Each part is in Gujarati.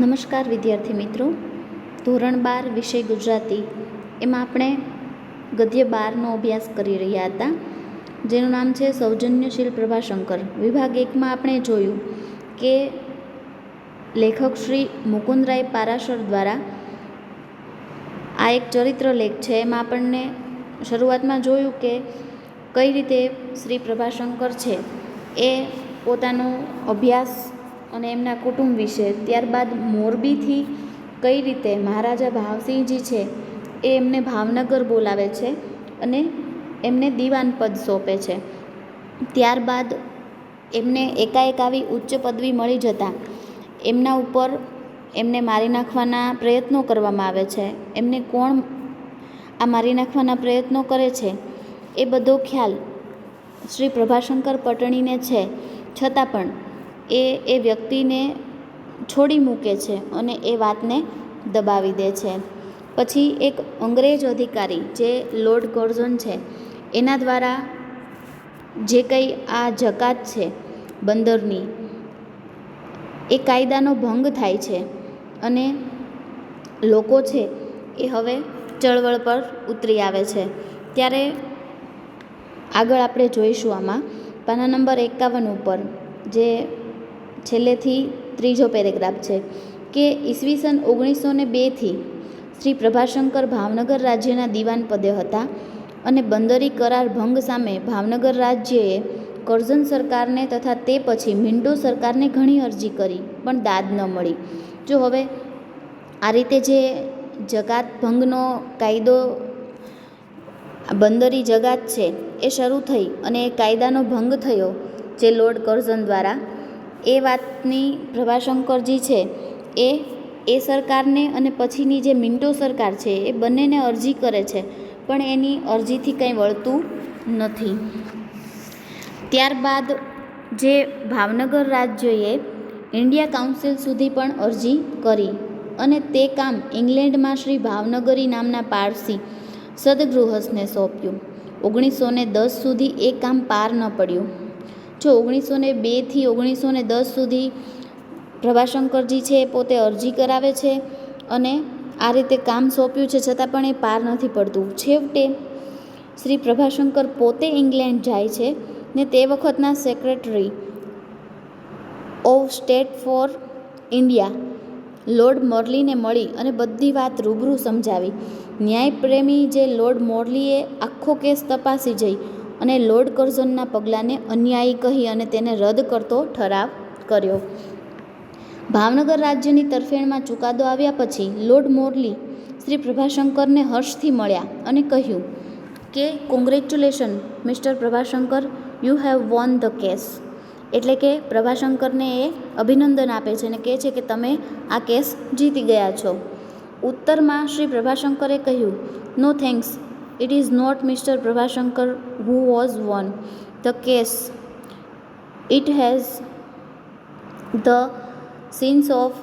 નમસ્કાર વિદ્યાર્થી મિત્રો. ધોરણ બાર વિષય ગુજરાતી. એમાં આપણે ગદ્ય બારનો અભ્યાસ કરી રહ્યા હતા. જેનું નામ છે સૌજન્યશીલ પ્રભાશંકર. વિભાગ એકમાં આપણે જોયું કે લેખક શ્રી મુકુંદરાય પારાશર દ્વારા આ એક ચરિત્ર લેખ છે. એમાં આપણને શરૂઆતમાં જોયું કે કઈ રીતે શ્રી પ્રભાશંકર છે એ પોતાનો અભ્યાસ અને એમના કુટુંબ વિશે. ત્યારબાદ મોરબીથી કઈ રીતે મહારાજા ભાવસિંહજી છે એ એમને ભાવનગર બોલાવે છે અને એમને દીવાન પદ સોંપે છે. ત્યારબાદ એમને એકાએક આવી ઉચ્ચ પદવી મળી જતાં એમના ઉપર એમને મારી નાખવાના પ્રયત્નો કરવામાં આવે છે. એમને કોણ આ મારી નાખવાના પ્રયત્નો કરે છે એ બધો ખ્યાલ શ્રી પ્રભાશંકર પટણીને છે. છતાં પણ એ એ વ્યક્તિને છોડી મૂકે છે અને એ વાતને દબાવી દે છે. પછી એક અંગ્રેજ અધિકારી જે લોર્ડ કોર્ઝન છે, એના દ્વારા જે કંઈ આ જકાત છે બંદરની, એ કાયદાનો ભંગ થાય છે અને લોકો છે એ હવે ચળવળ પર ઉતરી આવે છે. ત્યારે આગળ આપણે જોઈશું આમાં. પાના નંબર એકાવન ઉપર, જે છેલ્લેથી ત્રીજો પેરેગ્રાફ છે કે ઈસવીસન ઓગણીસો ને બેથી શ્રી પ્રભાશંકર ભાવનગર રાજ્યના દિવાન પદે હતા અને બંદરી કરાર ભંગ સામે ભાવનગર રાજ્યએ કરઝન સરકારને તથા તે પછી મિન્ટો સરકારને ઘણી અરજી કરી, પણ દાદ ન મળી. જો હવે આ રીતે જે જગાત ભંગનો કાયદો, બંદરી જગાત છે, એ શરૂ થઈ અને એ કાયદાનો ભંગ થયો, જે લોર્ડ કરઝન દ્વારા એ વાતની પ્રભાશંકરજી છે, એ એ સરકારને અને પછીની જે મિન્ટો સરકાર છે, એ બંનેને અરજી કરે છે, પણ એની અરજીથી કંઈ વળતું નથી. ત્યારબાદ જે ભાવનગર રાજ્યએ ઇન્ડિયા કાઉન્સિલ સુધી પણ અરજી કરી અને તે કામ ઇંગ્લેન્ડમાં શ્રી ભાવનગરી નામના પારસી સદગૃહસ્થને સોંપ્યું. ઓગણીસો ને દસ સુધી એ કામ પાર ન પડ્યું. જો ઓગણીસો ને બેથી ઓગણીસો ને દસ સુધી પ્રભાશંકરજી છે એ પોતે અરજી કરાવે છે અને આ રીતે કામ સોંપ્યું છે છતાં પણ એ પાર નથી પડતું. છેવટે શ્રી પ્રભાશંકર પોતે ઇંગ્લેન્ડ જાય છે ને તે વખતના secretary of state for India lord મોરલીને મળી અને બધી વાત રૂબરૂ સમજાવી. ન્યાયપ્રેમી જે લોર્ડ મોરલીએ આખો કેસ તપાસી જઈ અને લોર્ડ કર્ઝનના પગલાંને અન્યાયી કહી અને તેને રદ કરતો ઠરાવ કર્યો. ભાવનગર રાજ્યની તરફેણમાં ચુકાદો આવ્યા પછી લોર્ડ મોરલી શ્રી પ્રભાશંકરને હર્ષથી મળ્યા અને કહ્યું કે congratulation mister Prabhashankar you have won the case એટલે કે પ્રભાશંકરને એ અભિનંદન આપે છે અને કહે છે કે, તમે આ કેસ જીતી ગયા છો. ઉત્તરમાં શ્રી પ્રભાશંકરે કહ્યું no thanks it is not mister Prabhashankar who was won the case it has the sense of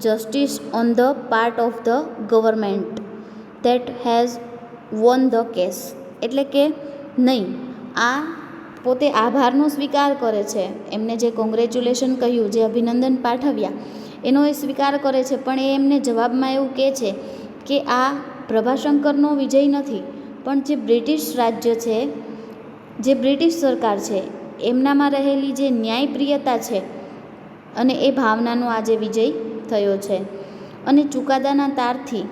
justice on the part of the government that has won the case એટલે કે નહીં, આ પોતે આભારનો સ્વીકાર કરે છે. એમને જે કોંગ્રેચ્યુલેશન કહ્યું, જે અભિનંદન પાઠવ્યા, એનો એ સ્વીકાર કરે છે. પણ એ એમને જવાબમાં એવું કહે છે કે આ પ્રભાશંકરનો વિજય નથી. પણ જે બ્રિટિશ રાજ્ય છે, જે બ્રિટિશ સરકાર છે, એમનામાં રહેલી જે ન્યાયપ્રિયતા છે અને એ ભાવનાનો આજે વિજય થયો છે. અને ચુકાદાના તારથી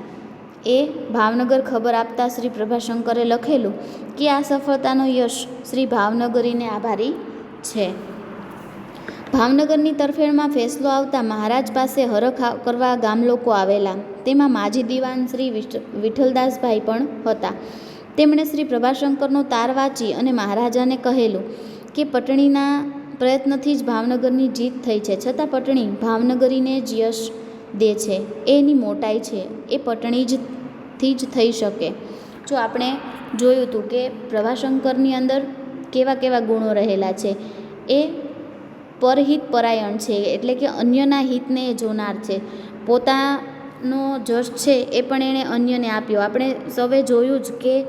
એ ભાવનગર ખબર આપતા શ્રી પ્રભાશંકરે લખેલું કે આ સફળતાનો યશ શ્રી ભાવનગરીને આભારી છે. ભાવનગરની તરફેણમાં ફેસલો આવતા મહારાજ પાસે હરખ કરવા ગામ લોકો આવેલા. તેમાં માજી દિવાન શ્રી વિઠ્ઠલદાસભાઈ પણ હતા. તેમણે શ્રી પ્રભાશંકરનો તાર વાંચી અને મહારાજાને કહેલું કે પટણીના પ્રયત્નથી જ ભાવનગરની જીત થઈ છે. છતાં પટણી ભાવનગરીને જ યશ દે છે. એની મોટાઈ છે. એ પટણી જ થી જ થઈ શકે. જો આપણે જોયું હતું કે પ્રભાશંકરની અંદર કેવા કેવા ગુણો રહેલા છે. એ પરહિત પરાયણ છે. એટલે કે અન્યના હિતને જોનાર છે. પોતાનો જશ છે એ પણ એણે અન્યને આપ્યો. આપણે સૌએ જોયું જ કે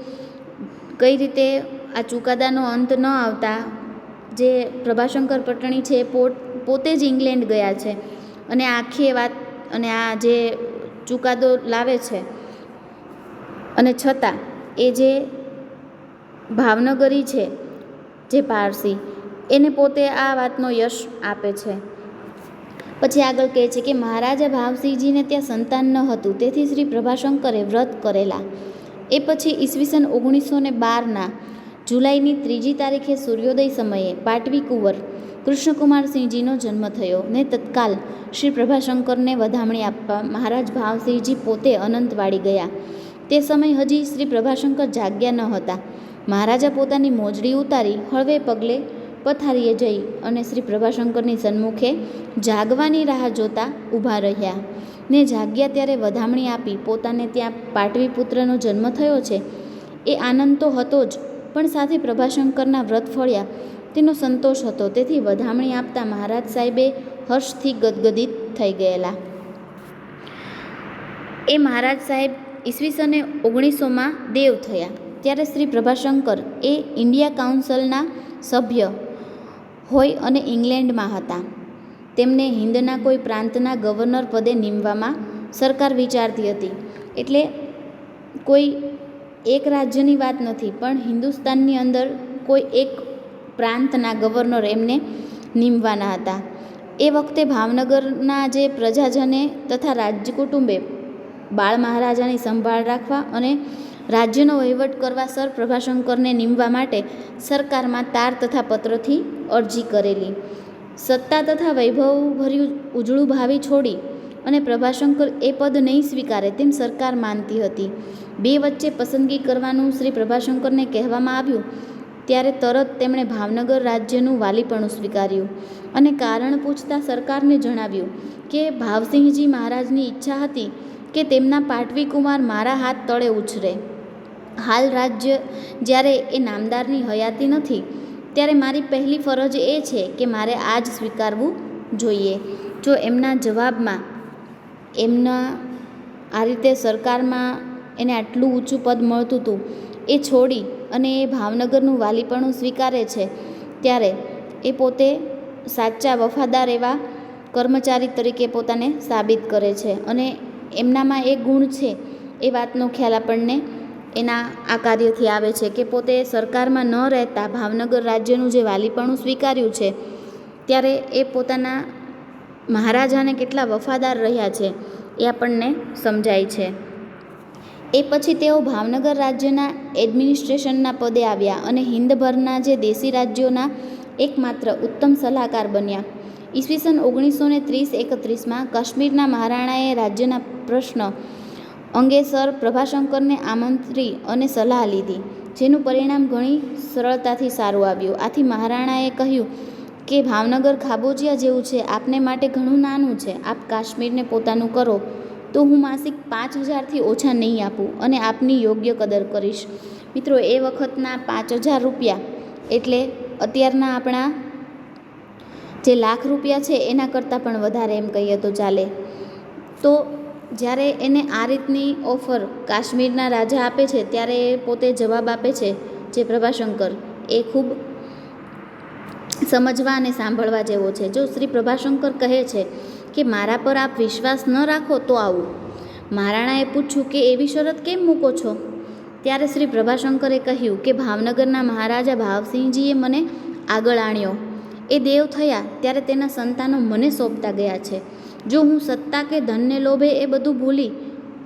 કઈ રીતે આ ચુકાદાનો અંત ન આવતા જે પ્રભાશંકર પટણી છે એ પોતે જ ઇંગ્લેન્ડ ગયા છે. અને આખી વાત, અને આ જે ચુકાદો લાવે છે, અને છતાં એ જે ભાવનગરી છે, જે પારસી, એને પોતે આ વાતનો યશ આપે છે. પછી આગળ કહે છે કે મહારાજા ભાવસિંહજીને ત્યાં સંતાન ન હતું. તેથી શ્રી પ્રભાશંકરે વ્રત કરેલા. એ પછી ઈસવીસન ઓગણીસો ને બારના જુલાઈની ત્રીજી તારીખે સૂર્યોદય સમયે પાટવી કુંવર કૃષ્ણકુમારસિંહજીનો જન્મ થયો ને તત્કાલ શ્રી પ્રભાશંકરને વધામણી આપવા મહારાજ ભાવસિંહજી પોતે અનંતવાડી ગયા. તે સમય હજી શ્રી પ્રભાશંકર જાગ્યા ન હતા. મહારાજા પોતાની મોજડી ઉતારી હળવે પગલે પથારીએ જઈ અને શ્રી પ્રભાશંકરની સન્મુખે જાગવાની રાહ જોતા ઊભા રહ્યા. ને જાગ્યા ત્યારે વધામણી આપી પોતાને ત્યાં પાટવીપુત્રનો જન્મ થયો છે. એ આનંદ તો હતો જ, પણ સાથે પ્રભાશંકરના વ્રત ફળ્યા. તેનો સંતોષ હતો, તેથી વધામણી આપતા મહારાજ સાહેબે હર્ષથી ગદગદિત થઈ ગયેલા. એ મહારાજ સાહેબ ઈસવીસને ઓગણીસોમાં દેવ થયા. ત્યારે શ્રી પ્રભાશંકર એ ઇન્ડિયા કાઉન્સિલના સભ્ય હોય અને ઇંગ્લેન્ડમાં હતા. તેમને હિન્દના કોઈ પ્રાંતના ગવર્નર પદે નીમવામાં સરકાર વિચારતી હતી. એટલે કોઈ એક રાજ્યની વાત નથી, પણ હિન્દુસ્તાનની અંદર કોઈ એક પ્રાંતના ગવર્નર એમને નીમવાના હતા. એ વખતે ભાવનગરના જે પ્રજાજને તથા રાજકુટુંબે બાળ મહારાજાની સંભાળ રાખવા અને રાજ્યનો વહીવટ કરવા સર પ્રભાશંકરને નીમવા માટે સરકારમાં તાર તથા પત્રથી અરજી કરેલી. સત્તા તથા વૈભવભર્યું ઉજળું ભાવિ છોડી અને પ્રભાશંકર એ પદ નહીં સ્વીકારે તેમ સરકાર માનતી હતી. બે વચ્ચે પસંદગી કરવાનું શ્રી પ્રભાશંકરને કહેવામાં આવ્યું ત્યારે તરત તેમણે ભાવનગર રાજ્યનું વાલીપણું સ્વીકાર્યું અને કારણ પૂછતા સરકારને જણાવ્યું કે ભાવસિંહજી મહારાજની ઈચ્છા હતી કે તેમના પાટવી કુમાર મારા હાથ તળે ઉછરે. હાલ રાજ્ય જ્યારે એ નામદારની હયાતી નથી, ત્યારે મારી પહેલી ફરજ એ છે કે મારે આ જ સ્વીકારવું જોઈએ. જો એમના જવાબમાં એમના આ રીતે સરકારમાં એને આટલું ઊંચું પદ મળતું હતું એ છોડી અને એ ભાવનગરનું વાલીપણું સ્વીકારે છે, ત્યારે એ પોતે સાચા વફાદાર એવા કર્મચારી તરીકે પોતાને સાબિત કરે છે. અને એમનામાં એ ગુણ છે, એ વાતનો ખ્યાલ આપણને એના આ કાર્યથી આવે છે કે પોતે સરકારમાં ન રહેતા ભાવનગર રાજ્યનું જે વાલીપણું સ્વીકાર્યું છે, ત્યારે એ પોતાના મહારાજાને કેટલા વફાદાર રહ્યા છે એ આપણને સમજાય છે. એ પછી તેઓ ભાવનગર રાજ્યના એડમિનિસ્ટ્રેશનના પદે આવ્યા અને હિન્દભરના જે દેશી રાજ્યોના એકમાત્ર ઉત્તમ સલાહકાર બન્યા. ઈસવીસન ઓગણીસો ને ત્રીસ એકત્રીસમાં કાશ્મીરના મહારાણાએ રાજ્યના પ્રશ્ન અંગે સર પ્રભાશંકરને આમંત્રી અને સલાહ લીધી, જેનું પરિણામ ઘણી સરળતાથી સારું આવ્યું. આથી મહારાણાએ કહ્યું કે, ભાવનગર ખાબોચિયા જેવું છે, આપને માટે ઘણું નાનું છે. આપ કાશ્મીરને પોતાનું કરો. તો હું માસિક પાંચ હજારથી ઓછા નહીં આપું અને આપની યોગ્ય કદર કરીશ. મિત્રો, એ વખતના પાંચ હજાર રૂપિયા એટલે અત્યારના આપણા જે લાખ રૂપિયા છે, એના કરતાં પણ વધારે એમ કહીએ તો ચાલે. તો જ્યારે એને આ રીતની ઓફર કાશ્મીરના રાજા આપે છે, ત્યારે એ પોતે જવાબ આપે છે, જે પ્રભાશંકર. એ ખૂબ સમજવા અને સાંભળવા જેવો છે. જો શ્રી પ્રભાશંકર કહે છે કે, મારા પર આપ વિશ્વાસ ન રાખો તો આવું. મહારાણાએ પૂછ્યું કે, એવી શરત કેમ મૂકો છો? ત્યારે શ્રી પ્રભાશંકરે કહ્યું કે, ભાવનગરના મહારાજા ભાવસિંહજીએ મને આગળ આણ્યો. એ દેવ થયા ત્યારે તેના સંતાનો મને સોંપતા ગયા છે. જો હું સત્તા કે ધનને લોભે એ બધું ભૂલી,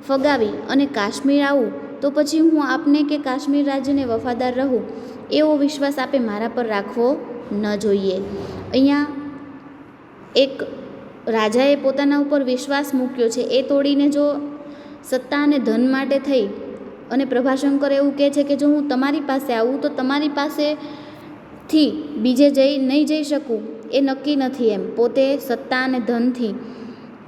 ફગાવી અને કાશ્મીર આવું, તો પછી હું આપને કે કાશ્મીર રાજ્યને વફાદાર રહું, એવો વિશ્વાસ આપે મારા પર રાખવો ન જોઈએ. અહીંયા એક રાજાએ પોતાના ઉપર વિશ્વાસ મૂક્યો છે. એ તોડીને જો સત્તા અને ધન માટે થઈ અને પ્રભાશંકર એવું કહે છે કે જો હું તમારી પાસે આવું, તો તમારી પાસેથી બીજે જઈ નહીં જઈ શકું. એ નક્કી નથી એમ. પોતે સત્તા અને ધનથી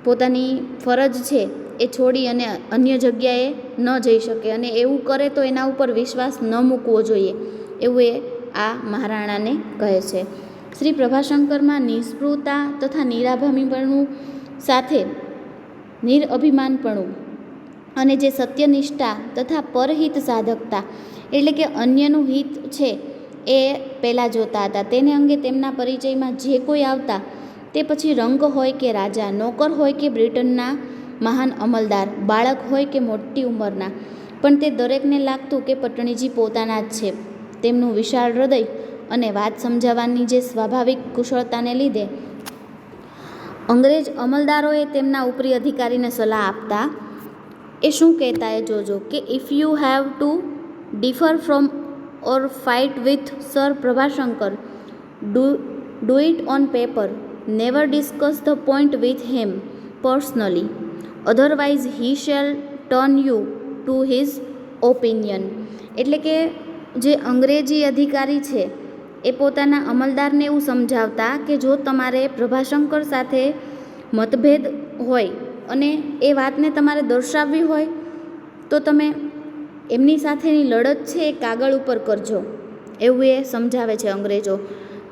પોતાની ફરજ છે એ છોડી અને અન્ય જગ્યાએ ન જઈ શકે અને એવું કરે તો એના ઉપર વિશ્વાસ ન મૂકવો જોઈએ, એવું એ આ મહારાણાને કહે છે. શ્રી પ્રભાશંકરમાં નિસ્પૃહતા તથા નિરાભમીપણું સાથે નિરઅભિમાનપણું અને જે સત્યનિષ્ઠા તથા પરહિત સાધકતા એટલે કે અન્યનું હિત છે એ પહેલાં જોતા હતા. તેને અંગે તેમના પરિચયમાં જે કોઈ આવતા તે પછી રંગ હોય કે રાજા, નોકર હોય કે બ્રિટનના મહાન અમલદાર, બાળક હોય કે મોટી ઉંમરના, પણ તે દરેકને લાગતું કે પટણીજી પોતાના જ છે. તેમનું વિશાળ હૃદય અને વાત સમજાવવાની જે સ્વાભાવિક કુશળતાને લીધે અંગ્રેજ અમલદારોએ તેમના ઉપરી અધિકારીને સલાહ આપતા એ શું કહેતા એ જોજો કે if you have to differ from or fight with sir Prabhashankar do do it on paper never discuss the point with him personally otherwise he shall turn you to his opinion એટલે કે જે અંગ્રેજી અધિકારી છે, એ પોતાના અમલદારને એવું સમજાવતા કે જો તમારે પ્રભાશંકર સાથે મતભેદ હોય અને એ વાતને તમારે દર્શાવવી હોય, તો તમે એમની સાથેની લડત છે એ કાગળ ઉપર કરજો. એવું એ સમજાવે છે અંગ્રેજો.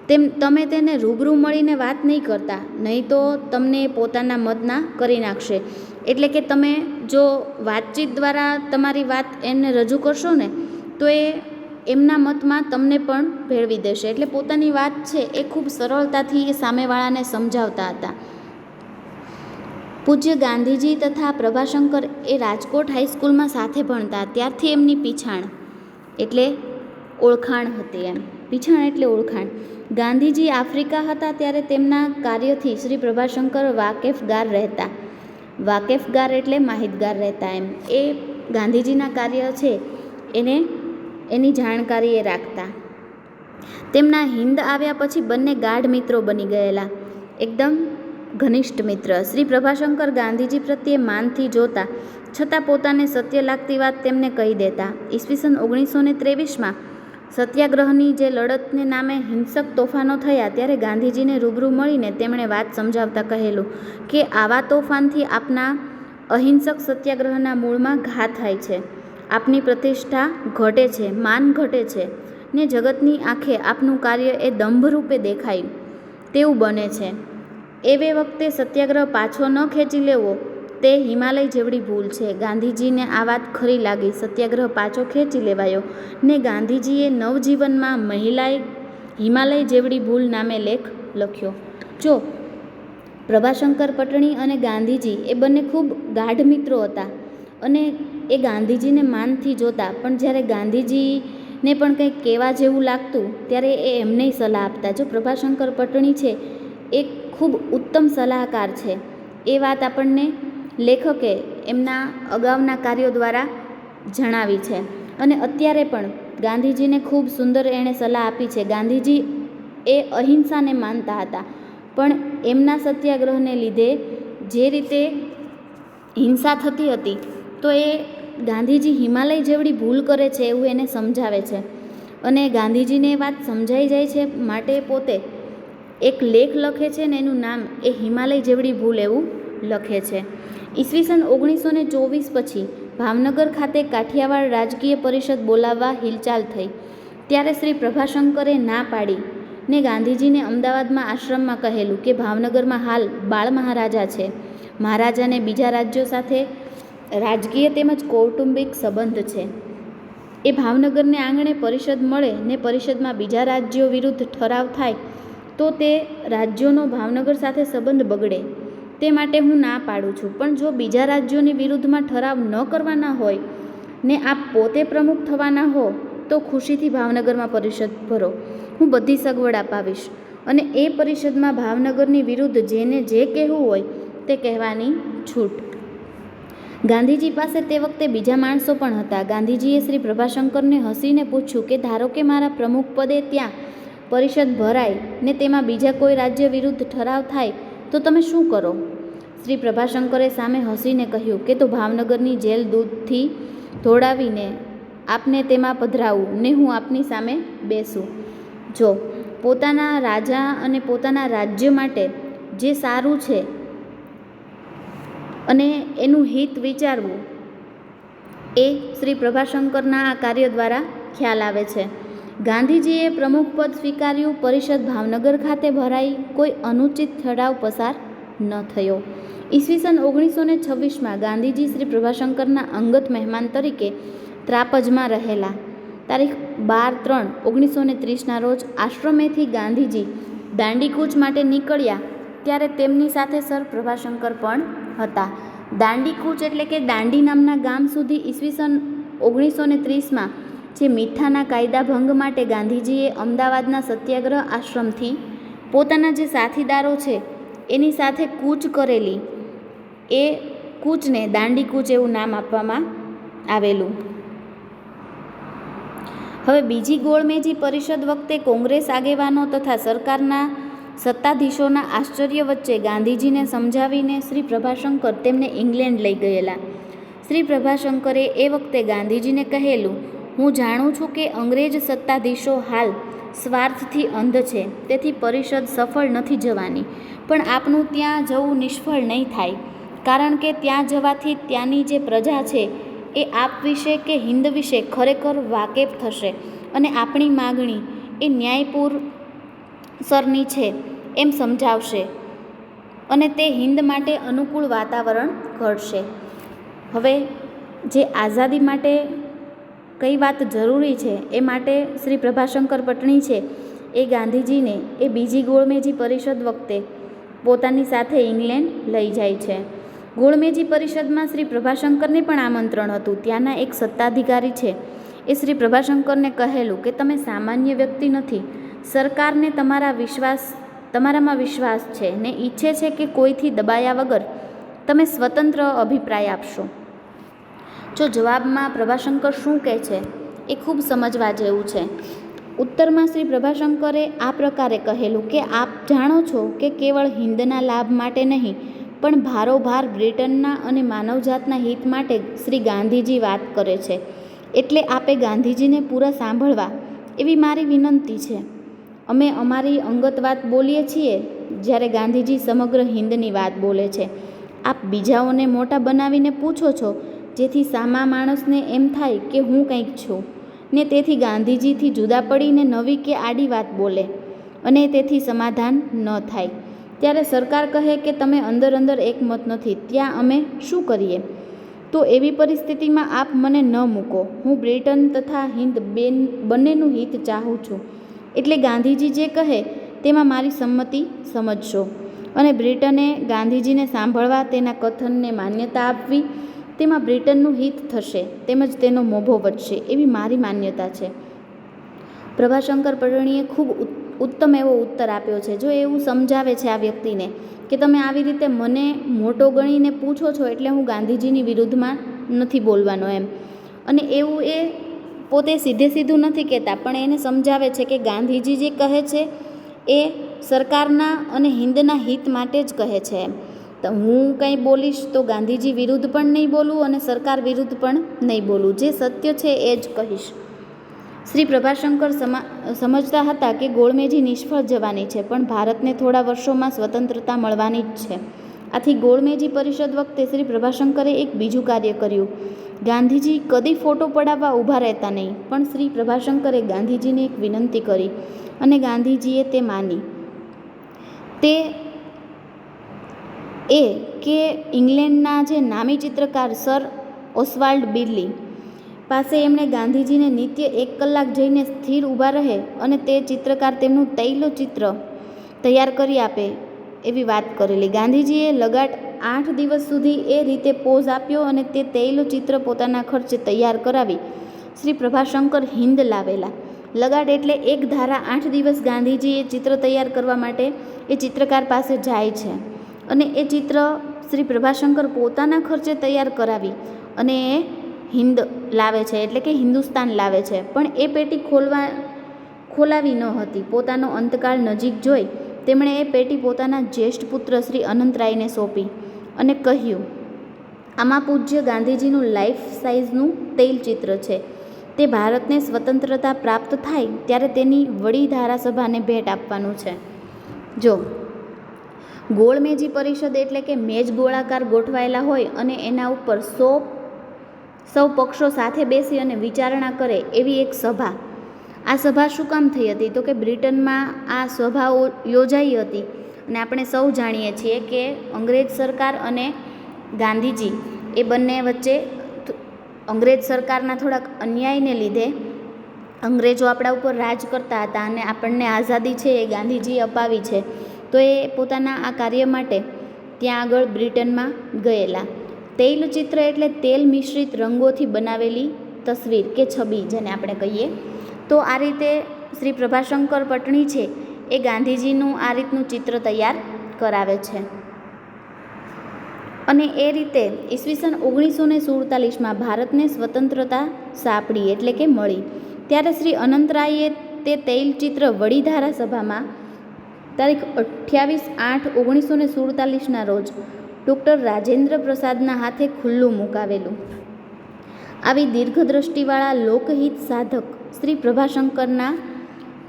તેમ તમે તેને રૂબરૂ મળીને વાત નહીં કરતા, નહીં તો તમને પોતાના મતના કરી નાખશે. એટલે કે તમે જો વાતચીત દ્વારા તમારી વાત એને રજૂ કરશો ને, તો એ એમના મતમાં તમને પણ ભેળવી દેશે. એટલે પોતાની વાત છે એ ખૂબ સરળતાથી એ સામેવાળાને સમજાવતા હતા. પૂજ્ય ગાંધીજી તથા પ્રભાશંકર એ રાજકોટ હાઈસ્કૂલમાં સાથે ભણતા, ત્યારથી એમની પીછાણ એટલે ઓળખાણ હતી એમ. પીછાણ એટલે ઓળખાણ. ગાંધીજી આફ્રિકા હતા ત્યારે તેમના કાર્યથી શ્રી પ્રભાશંકર વાકેફગાર રહેતા. વાકેફગાર એટલે માહિતગાર રહેતા એમ. એ ગાંધીજીના કાર્ય છે, એને એની જાણકારી એ રાખતા. તેમના હિન્દ આવ્યા પછી બંને ગાઢ મિત્રો બની ગયેલા. એકદમ ઘનિષ્ઠ મિત્ર. શ્રી પ્રભાશંકર ગાંધીજી પ્રત્યે માનથી જોતા, છતાં પોતાને સત્ય લાગતી વાત તેમને કહી દેતા. ઈસવીસન ઓગણીસો ને ત્રેવીસમાં સત્યાગ્રહની જે લડતને નામે હિંસક તોફાનો થયા ત્યારે ગાંધીજીને રૂબરૂ મળીને તેમણે વાત સમજાવતા કહેલું કે આવા તોફાનથી આપના અહિંસક સત્યાગ્રહના મૂળમાં ઘા થાય છે. આપની પ્રતિષ્ઠા ઘટે છે, માન ઘટે છે ને જગતની આંખે આપનું કાર્ય એ દંભરૂપે દેખાય. તેવું બને છે. એવે વખતે સત્યાગ્રહ પાછો ન ખેંચી લેવો તે હિમાલય જેવડી ભૂલ છે. ગાંધીજીને આ વાત ખરી લાગી. સત્યાગ્રહ પાછો ખેંચી લેવાયો ને ગાંધીજીએ નવજીવનમાં મહિલાએ હિમાલય જેવડી ભૂલ નામે લેખ લખ્યો. જો, પ્રભાશંકર પટણી અને ગાંધીજી એ બંને ખૂબ ગાઢ મિત્રો હતા અને એ ગાંધીજીને માનથી જોતા, પણ જ્યારે ગાંધીજીને પણ કંઈક કહેવા જેવું લાગતું, ત્યારે એ એમને સલાહ આપતા, જો પ્રભાશંકર પટણી છે, એ ખૂબ ઉત્તમ સલાહકાર છે. એ વાત આપણને લેખકે એમના અગાઉના કાર્યો દ્વારા જણાવી છે. અને અત્યારે પણ ગાંધીજીને ખૂબ સુંદર એણે સલાહ આપી છે. ગાંધીજી એ અહિંસાને માનતા હતા. પણ એમના સત્યાગ્રહને લીધે જે રીતે હિંસા થતી હતી, તો એ ગાંધીજી હિમાલય જેવડી ભૂલ કરે છે એવું એને સમજાવે છે. અને ગાંધીજીને એ વાત સમજાઈ જાય છે માટે પોતે એક લેખ લખે છે ને એનું નામ એ હિમાલય જેવડી ભૂલ એવું લખે છે. ઈસવીસન ઓગણીસો ને ચોવીસ પછી ભાવનગર ખાતે કાઠિયાવાડ રાજકીય પરિષદ બોલાવવા હિલચાલ થઈ. ત્યારે શ્રી પ્રભાશંકરે ના પાડી ને ગાંધીજીને અમદાવાદમાં આશ્રમમાં કહેલું કે ભાવનગરમાં હાલ બાળ મહારાજા છે. મહારાજાને બીજા રાજ્યો સાથે રાજકીય તેમજ કૌટુંબિક સંબંધ છે. એ ભાવનગરને આંગણે પરિષદ મળે ને પરિષદમાં બીજા રાજ્યો વિરુદ્ધ ઠરાવ થાય તો તે રાજ્યોનો ભાવનગર સાથે સંબંધ બગડે. તે માટે હું ના પાડું છું. પણ જો બીજા રાજ્યોની વિરુદ્ધમાં ઠરાવ ન કરવાના હોય, ને આપ પોતે પ્રમુખ થવાના હો, તો ખુશીથી ભાવનગરમાં પરિષદ ભરો. હું બધી સગવડ અપાવીશ. અને એ પરિષદમાં ભાવનગરની વિરુદ્ધ જેને જે કહેવું હોય, તે કહેવાની છૂટ. ગાંધીજી પાસે તે વખતે બીજા માણસો પણ હતા. ગાંધીજીએ શ્રી પ્રભાશંકરને હસીને પૂછ્યું કે, ધારો કે મારા પ્રમુખ પદે ત્યાં પરિષદ ભરાય ને તેમાં બીજા કોઈ રાજ્ય વિરુદ્ધ ઠરાવ થાય, તો તમે શું કરો? શ્રી પ્રભાશંકરે સામે હસીને કહ્યું કે તો ભાવનગરની જેલ દૂધથી ધોળાવીને આપને તેમાં પધરાવું, ને હું આપની સામે બેસું. જો, પોતાના રાજા અને પોતાના રાજ્ય માટે જે સારું છે અને એનું હિત વિચારવું, એ શ્રી પ્રભાશંકરના આ કાર્ય દ્વારા ખ્યાલ આવે છે. ગાંધીજીએ પ્રમુખ પદ સ્વીકાર્યું, પરિષદ ભાવનગર ખાતે ભરાઈ, કોઈ અનુચિત ઠરાવ પસાર ન થયો. ઈસવીસન ઓગણીસો ને છવ્વીસમાં ગાંધીજી શ્રી પ્રભાશંકરના અંગત મહેમાન તરીકે ત્રાપજમાં રહેલા. તારીખ બાર ત્રણ ઓગણીસો ને ત્રીસના રોજ આશ્રમેથી ગાંધીજી દાંડીકૂચ માટે નીકળ્યા ત્યારે તેમની સાથે સર પ્રભાશંકર પણ હતા. દાંડીકૂચ એટલે કે દાંડી નામના ગામ સુધી ઈસવીસન ઓગણીસો ને ત્રીસમાં જે મીઠાના કાયદા ભંગ માટે ગાંધીજીએ અમદાવાદના સત્યાગ્રહ આશ્રમથી પોતાના જે સાથીદારો છે એની સાથે કૂચ કરેલી. એ કૂચને દાંડી કૂચ એવું નામ આપવામાં આવેલું. હવે બીજી ગોળમેજી પરિષદ વખતે કોંગ્રેસ આગેવાનો તથા સરકારના સત્તાધીશોના આશ્ચર્ય વચ્ચે ગાંધીજીને સમજાવીને શ્રી પ્રભાશંકર તેમને ઇંગ્લેન્ડ લઈ ગયેલા. શ્રી પ્રભાશંકરે એ વખતે ગાંધીજીને કહેલું, હું જાણું છું કે અંગ્રેજ સત્તાધીશો હાલ સ્વાર્થથી અંધ છે, તેથી પરિષદ સફળ નથી જવાની, પણ આપનું ત્યાં જવું નિષ્ફળ નહીં થાય. કારણ કે ત્યાં જવાથી ત્યાંની જે પ્રજા છે, એ આપ વિશે કે હિન્દ વિશે ખરેખર વાકેફ થશે. અને આપણી માગણી એ ન્યાયપૂર સરની છે એમ સમજાવશે. અને તે હિન્દ માટે અનુકૂળ વાતાવરણ ઘડશે. હવે, જે આઝાદી માટે કઈ વાત જરૂરી છે, એ માટે શ્રી પ્રભાશંકર પટણી છે, એ ગાંધીજીને એ બીજી ગોળમેજી પરિષદ વખતે પોતાની સાથે ઇંગ્લેન્ડ લઈ જાય છે. ગોળમેજી પરિષદમાં શ્રી પ્રભાશંકરને પણ આમંત્રણ હતું. ત્યાંના એક સત્તાધિકારી છે. એ શ્રી પ્રભાશંકરને કહેલું કે, તમે સામાન્ય વ્યક્તિ નથી. સરકારને તમારા વિશ્વાસ, તમારામાં વિશ્વાસ છે ને ઈચ્છે છે કે કોઈથી દબાયા વગર તમે સ્વતંત્ર અભિપ્રાય આપશો. જો જવાબમાં પ્રભાશંકર શું કહે છે એ ખૂબ સમજવા જેવું છે. ઉત્તરમાં શ્રી પ્રભાશંકરે આ પ્રકારે કહેલું કે, આપ જાણો છો કે કેવળ હિન્દના લાભ માટે નહીં પણ ભારોભાર બ્રિટનના અને માનવજાતના હિત માટે શ્રી ગાંધીજી વાત કરે છે. એટલે આપે ગાંધીજીને પૂરા સાંભળવા એવી મારી વિનંતી છે. અમે અમારી અંગત વાત બોલીએ છીએ જ્યારે ગાંધીજી સમગ્ર હિન્દની વાત બોલે છે. આપ બીજાઓને મોટા બનાવીને પૂછો છો, જેથી સામા માણસને એમ થાય કે હું કંઈક છું. ને તેથી ગાંધીજીથી જુદા પડીને નવી કે આડી વાત બોલે. અને તેથી સમાધાન ન થાય. ત્યારે સરકાર કહે કે તમે અંદર અંદર એકમત નથી, ત્યાં અમે શું કરીએ? તો એવી પરિસ્થિતિમાં આપ મને ન મૂકો. હું બ્રિટન તથા હિન્દ બેન, બંનેનું હિત ચાહું છું. એટલે ગાંધીજી જે કહે, તેમાં મારી સંમતિ સમજશો. અને બ્રિટને ગાંધીજીને સાંભળવા, તેના કથનને માન્યતા આપવી, તેમાં બ્રિટનનું હિત થશે, તેમજ તેનો મોભો વધશે, એવી મારી માન્યતા છે. પ્રભાશંકર પટણીએ ખૂબ ઉત્તમ એવો ઉત્તર આપ્યો છે. જો એવું સમજાવે છે આ વ્યક્તિને કે તમે આવી રીતે મને મોટો ગણીને પૂછો છો એટલે હું ગાંધીજીની વિરુદ્ધમાં નથી બોલવાનો એમ. અને એવું એ પોતે સીધે સીધું નથી કહેતા, પણ એને સમજાવે છે કે ગાંધીજી જે કહે છે એ સરકારના અને હિન્દના હિત માટે જ કહે છે એમ. તો હું કંઈ બોલીશ તો ગાંધીજી વિરુદ્ધ પણ નહીં બોલું અને સરકાર વિરુદ્ધ પણ નહીં બોલું જે સત્ય છે એ જ કહીશ. શ્રી પ્રભાશંકર સમા, સમજતા હતા કે ગોળમેજી નિષ્ફળ જવાની છે, પણ ભારતને થોડા વર્ષોમાં સ્વતંત્રતા મળવાની જ છે. આથી ગોળમેજી પરિષદ વખતે શ્રી પ્રભાશંકરે એક બીજું કાર્ય કર્યું. ગાંધીજી કદી ફોટો પડાવવા ઊભા રહેતા નહીં, પણ શ્રી પ્રભાશંકરે ગાંધીજીને એક વિનંતી કરી અને ગાંધીજીએ તે માની. તે એ કે ઇંગ્લેન્ડના જે નામી ચિત્રકાર સર ઓસ્વાલ્ડ બિરલી પાસે એમણે ગાંધીજીને નિત્ય એક કલાક જઈને સ્થિર ઊભા રહે અને તે ચિત્રકાર તેમનું તૈલો ચિત્ર તૈયાર કરી આપે એવી વાત કરેલી. ગાંધીજીએ લગાટ આઠ દિવસ સુધી એ રીતે પોઝ આપ્યો અને તે તૈલો ચિત્ર પોતાના ખર્ચે તૈયાર કરાવી શ્રી પ્રભાશંકર હિન્દ લાવેલા. લગાટ એટલે એક ધારા આઠ દિવસ ગાંધીજી એ ચિત્ર તૈયાર કરવા માટે એ ચિત્રકાર પાસે જાય છે અને એ ચિત્ર શ્રી પ્રભાશંકર પોતાના ખર્ચે તૈયાર કરાવી અને એ હિન્દ લાવે છે, એટલે કે હિન્દુસ્તાન લાવે છે. પણ એ પેટી ખોલવા, ખોલાવી ન હતી. પોતાનો અંતકાળ નજીક જોઈ તેમણે એ પેટી પોતાના જ્યેષ્ઠ પુત્ર શ્રી અનંતરાયને સોંપી અને કહ્યું, આમાં પૂજ્ય ગાંધીજીનું લાઈફ સાઇઝનું તૈલચિત્ર છે. તે ભારતને સ્વતંત્રતા પ્રાપ્ત થાય ત્યારે તેની વડી ધારાસભાને ભેટ આપવાનું છે. જો, ગોળમેજી પરિષદ એટલે કે મેજ ગોળાકાર ગોઠવાયેલા હોય અને એના ઉપર સો સૌ પક્ષો સાથે બેસી અને વિચારણા કરે એવી એક સભા. આ સભા શું કામ થઈ હતી? તો કે બ્રિટનમાં આ સભાઓ યોજાઈ હતી અને આપણે સૌ જાણીએ છીએ કે અંગ્રેજ સરકાર અને ગાંધીજી એ બંને વચ્ચે અંગ્રેજ સરકારના થોડાક અન્યાયને લીધે અંગ્રેજો આપણા ઉપર રાજ કરતા હતા અને આપણને આઝાદી છે એ ગાંધીજીએ અપાવી છે. તો એ પોતાના આ કાર્ય માટે ત્યાં આગળ બ્રિટનમાં ગયેલા. તૈલચિત્ર એટલે તેલ મિશ્રિત રંગોથી બનાવેલી તસવીર કે છબી જેને આપણે કહીએ. તો આ રીતે શ્રી પ્રભાશંકર પટણી છે એ ગાંધીજીનું આ રીતનું ચિત્ર તૈયાર કરાવે છે. અને એ રીતે ઈસવીસન ઓગણીસો ને સુડતાલીસમાં ભારતને સ્વતંત્રતા સાંપડી એટલે કે મળી. ત્યારે શ્રી અનંતરાયે તે તૈલચિત્ર વડી સભામાં તારીખ અઠ્યાવીસ આઠ ઓગણીસો ને સુડતાલીસના રોજ ડૉક્ટર રાજેન્દ્ર પ્રસાદના હાથે ખુલ્લું મુકાવેલું. આવી દીર્ઘદ્રષ્ટિવાળા લોકહિત સાધક શ્રી પ્રભાશંકરના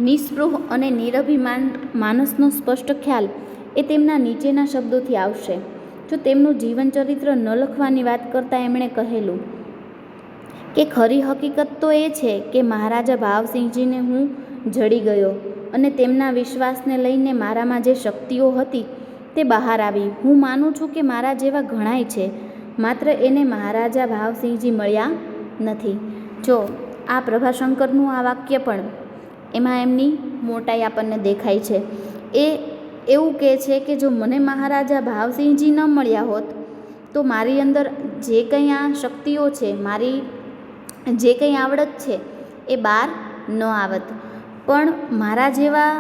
નિસ્પૃહ અને નિરભિમાન માનસનો સ્પષ્ટ ખ્યાલ એ તેમના નીચેના શબ્દોથી આવશે. જો તેમનું જીવનચરિત્ર ન લખવાની વાત કરતાં એમણે કહેલું, કે ખરી હકીકત તો એ છે કે મહારાજા ભાવસિંહજીને હું જડી ગયો અને તેમના વિશ્વાસને લઈને મારામાં જે શક્તિઓ હતી તે બહાર આવી. હું માનું છું કે મારા જેવા ઘણાય છે, માત્ર એને મહારાજા ભાવસિંહજી મળ્યા નથી. જો, આ પ્રભાશંકરનું આ વાક્ય પણ એમાં એમની મોટાઈ આપણને દેખાય છે. એ એવું કહે છે કે જો મને મહારાજા ભાવસિંહજી ન મળ્યા હોત, તો મારી અંદર જે કંઈ આ શક્તિઓ છે, મારી જે કંઈ આવડત છે, એ બહાર ન આવત. પણ મારા જેવા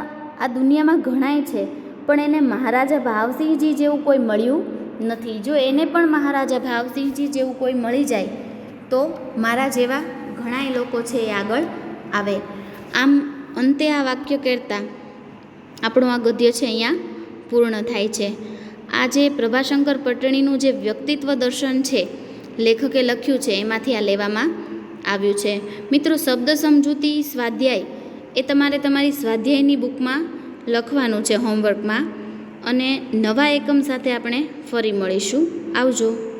આ દુનિયામાં ઘણાય છે પણ એને મહારાજા ભાવસિંહજી જેવું કોઈ મળ્યું નથી. જો એને પણ મહારાજા ભાવસિંહજી જેવું કોઈ મળી જાય, તો મારા જેવા ઘણાય લોકો છે એ આગળ આવે. આમ અંતે આ વાક્ય કહેતા આપણું આ ગદ્ય છે અહીંયા પૂર્ણ થાય છે. આ જે પ્રભાશંકર પટણીનું જે વ્યક્તિત્વ દર્શન છે, લેખકે લખ્યું છે, એમાંથી આ લેવામાં આવ્યું છે. મિત્રો, શબ્દ સમજૂતી સ્વાધ્યાય એ તમારે તમારી સ્વાધ્યાયની બુકમાં લખવાનું છે હોમવર્કમાં અને નવા એકમ સાથે આપણે ફરી મળીશું. આવજો.